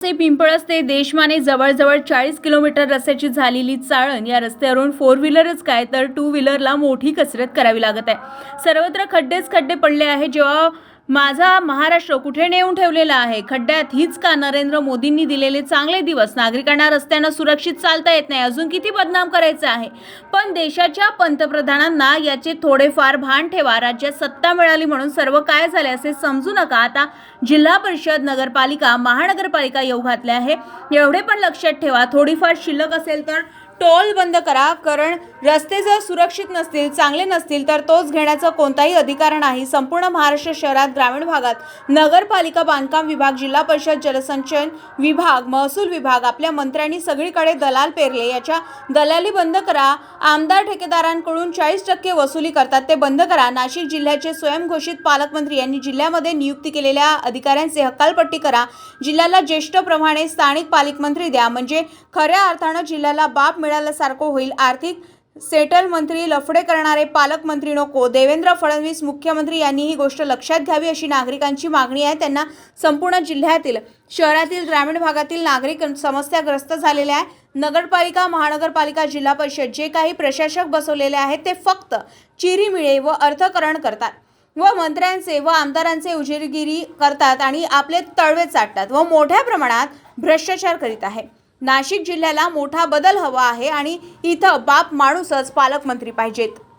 ते पिंपळस ते देशमाने जवळजवळ चाळीस किलोमीटर रस्त्याची झालेली चाळण या रस्त्यावरून फोर व्हीलरच काय तर टू व्हीलरला मोठी कसरत करावी लागत आहे. सर्वत्र खड्डेच खड्डे पडले आहे जेव्हा माझा महाराष्ट्र कुठे नेऊन ठेवलेला आहे? खड्ड्यात हीच का नरेंद्र मोदींनी दिलेले चांगले दिवस? नागरिकांना रस्त्यानं सुरक्षित चालता येत नाही. अजून किती बदनाम करायचं आहे? पण देशाच्या पंतप्रधानांना याचे थोडेफार भान ठेवा. राज्यात सत्ता मिळाली म्हणून सर्व काय झाले असे समजू नका. आता जिल्हा परिषद नगरपालिका महानगरपालिका येऊ घातल्या आहे. एवढे पण लक्षात ठेवा. थोडीफार शिल्लक असेल तर टोल बंद करा कारण रस्ते जर सुरक्षित नसतील चांगले नसतील तर तोच घेण्याचा कोणताही अधिकार नाही. संपूर्ण महाराष्ट्र शहरात ग्रामीण भागात नगरपालिका बांधकाम विभाग जिल्हा परिषद जलसंचयन विभाग महसूल विभाग आपल्या मंत्र्यांनी सगळीकडे दलाल पेरले. याच्या दलाली बंद करा. आमदार ठेकेदारांकडून चाळीस टक्के वसुली करतात. ते बंद करा. नाशिक जिल्ह्याचे स्वयंघोषित पालकमंत्री यांनी जिल्ह्यामध्ये नियुक्ती केलेल्या अधिकाऱ्यांचे हकालपट्टी करा. जिल्ह्याला ज्येष्ठप्रमाणे स्थानिक पालकमंत्री द्या. म्हणजे खऱ्या अर्थानं जिल्ह्याला बाप मिळ मिळाल्यासारखं होईल. आर्थिक सेटल मंत्री लफडे करणारे पालकमंत्री नको देवेंद्र फडणवीस मुख्यमंत्री यांनी ही गोष्ट लक्षात घ्यावी अशी नागरिकांची मागणी आहे. त्यांना संपूर्ण जिल्ह्यातील शहरातील ग्रामीण भागातील नागरिक समस्याग्रस्त झालेले आहे. नगरपालिका महानगरपालिका जिल्हा परिषद जे काही प्रशासक बसवलेले आहेत ते फक्त चिरीमिळे व अर्थकरण करतात व मंत्र्यांचे व आमदारांचे उजेरगिरी करतात आणि आपले तळवे चाटतात व मोठ्या प्रमाणात भ्रष्टाचार करीत आहे. नाशिक जिल्ह्याला मोठा बदल हवा आहे आणि इथं बाप माणूसच पालकमंत्री पाहिजेत.